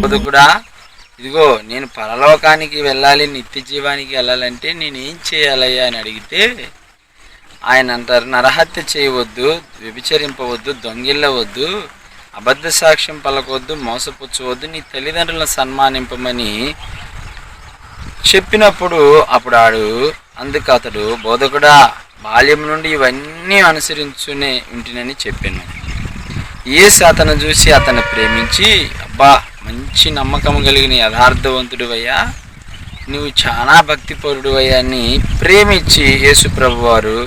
బోధకుడా ఇదిగో నేను పరలోకానికి వెళ్ళాలి నిత్య జీవానికి వెళ్ళాలంటే నేను ఏం చేయాలయ్యా అని అడిగితే ఆయన అంటారు నరహత్య చేయవద్దు వ్యభిచరింపవద్దు దొంగిల్లవద్దు అబద్ధ సాక్ష్యం పలకొద్దు మోసపుచ్చవద్దు నీ తల్లిదండ్రులను సన్మానింపమని చెప్పినప్పుడు అప్పుడు ఆడు అందుకు అతడు బోధకుడా బాల్యం నుండి ఇవన్నీ అనుసరించునే ఉంటినని చెప్పాను. ఏసు అతను చూసి అతను ప్రేమించి అబ్బా మంచి నమ్మకం కలిగిన యథార్థవంతుడు అయ్యా నువ్వు చాలా భక్తిపరుడు అయ్యా అని ప్రేమించి యేసు ప్రభు వారు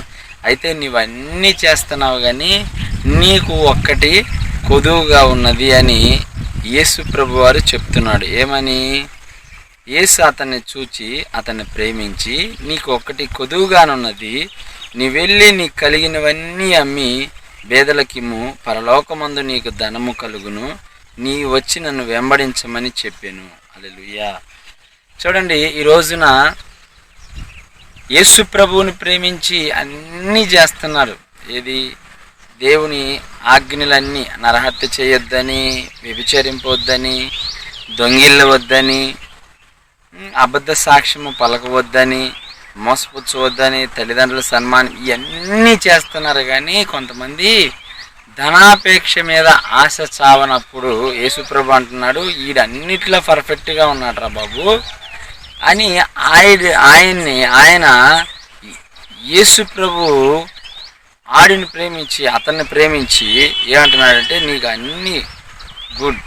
అయితే నీవన్నీ చేస్తున్నావు కానీ నీకు ఒక్కటి కొదువుగా ఉన్నది అని యేసు ప్రభు వారు చెప్తున్నాడు. ఏమని? యేసు అతన్ని చూచి అతన్ని ప్రేమించి నీకు ఒక్కటి కొదువుగానున్నది నీ వెళ్ళి నీకు కలిగినవన్నీ అమ్మి బేదలకిమ్ము పరలోకమందు నీకు ధనము కలుగును నీ వచ్చి నన్ను వెంబడించమని చెప్పాను. అలెలుయ్యా చూడండి ఈ రోజున యేసు ప్రభువుని ప్రేమించి అన్నీ చేస్తున్నారు. ఏది? దేవుని ఆజ్ఞలన్నీ నరహత్య చేయొద్దని వ్యభిచరింపొద్దని దొంగిల్లవద్దని అబద్ధ సాక్ష్యము పలకవద్దని మోసపుచ్చవద్దని తల్లిదండ్రుల సన్మానం ఇవన్నీ చేస్తున్నారు. కానీ కొంతమంది ధనాపేక్ష మీద ఆశ చావనప్పుడు యేసుప్రభు అంటున్నాడు ఈడన్నిట్లో పర్ఫెక్ట్గా ఉన్నాడు రా బాబు అని ఆయన ఆయన్ని ఆయన యేసుప్రభు ఆడిని ప్రేమించి అతన్ని ప్రేమించి ఏమంటున్నాడంటే నీకు అన్నీ గుడ్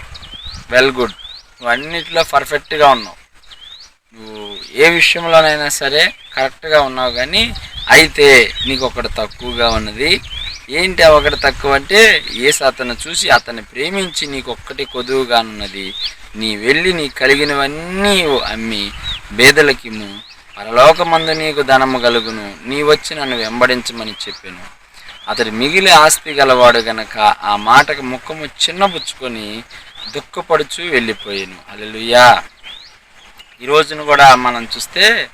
వెల్ గుడ్ నువ్వు అన్నిట్లో పర్ఫెక్ట్గా ఉన్నావు. నువ్వు ఏ విషయంలోనైనా సరే కరెక్ట్గా ఉన్నావు కానీ అయితే నీకు ఒకటి తక్కువగా ఉన్నది ఏంటి ఆ ఒకటి తక్కువ అంటే ఏసు అతను చూసి అతన్ని ప్రేమించి నీకు ఒక్కటి కొదువుగానున్నది నీ వెళ్ళి నీ కలిగినవన్నీ అమ్మి బేదలకిమ్ము పరలోకమందు నీకు ధనము కలుగును నీ వచ్చి నన్ను వెంబడించమని చెప్పాను. అతడు మిగిలి ఆస్తి గలవాడు గనక ఆ మాటకు ముఖము చిన్నబుచ్చుకొని దుఃఖపడుచు వెళ్ళిపోయాను. అలెలుయా ఈ రోజున కూడా మనం చూస్తే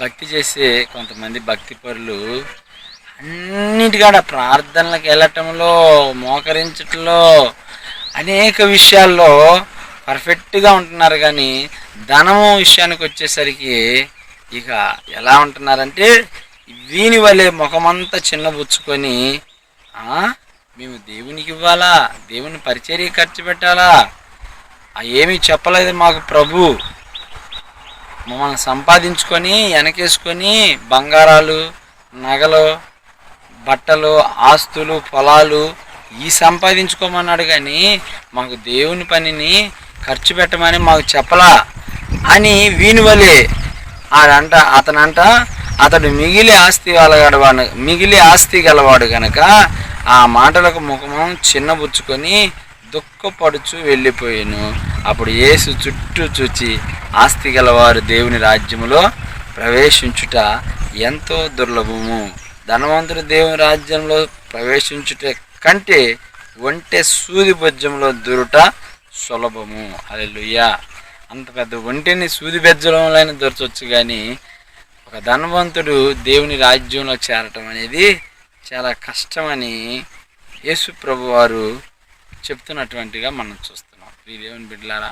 భక్తి చేసే కొంతమంది భక్తి పరులు అన్నిటికాడ ప్రార్థనలకు వెళ్ళటంలో మోకరించటంలో అనేక విషయాల్లో పర్ఫెక్ట్గా ఉంటున్నారు కానీ ధనము విషయానికి వచ్చేసరికి ఇక ఎలా ఉంటున్నారంటే దీని వలె ముఖమంతా చిన్నబుచ్చుకొని మేము దేవునికి ఇవ్వాలా? దేవుని పరిచర్య ఖర్చు పెట్టాలా? ఏమీ చెప్పలేదు మాకు ప్రభు. మమ్మల్ని సంపాదించుకొని వెనకేసుకొని బంగారాలు నగలు బట్టలు ఆస్తులు పొలాలు ఈ సంపాదించుకోమన్నాడు కానీ మాకు దేవుని పనిని ఖర్చు పెట్టమని మాకు చెప్పలా అని వీని వలే ఆడంట అతనంట అతడు మిగిలి ఆస్తి గలవాడు మిగిలి ఆస్తి గలవాడు గనక ఆ మాటలకు ముఖం చిన్నబుచ్చుకొని దుఃఖపడుచు వెళ్ళిపోయాను. అప్పుడు యేసు చుట్టూ చూచి ఆస్తి గలవారు దేవుని రాజ్యములో ప్రవేశించుట ఎంతో దుర్లభము. ధనవంతుడు దేవుని రాజ్యంలో ప్రవేశించుట కంటే ఒంటె సూది బజ్జంలో దూరుట సులభము. అలెలుయ్యా అంత పెద్ద ఒంటెని సూది బెజ్జంలోనే దొరచవచ్చు కానీ ఒక ధనవంతుడు దేవుని రాజ్యంలో చేరటం అనేది చాలా కష్టమని యేసు ప్రభు వారు చెప్తున్నటువంటిగా మనం చూస్తున్నాం. ఈ దేవుని బిడ్డలారా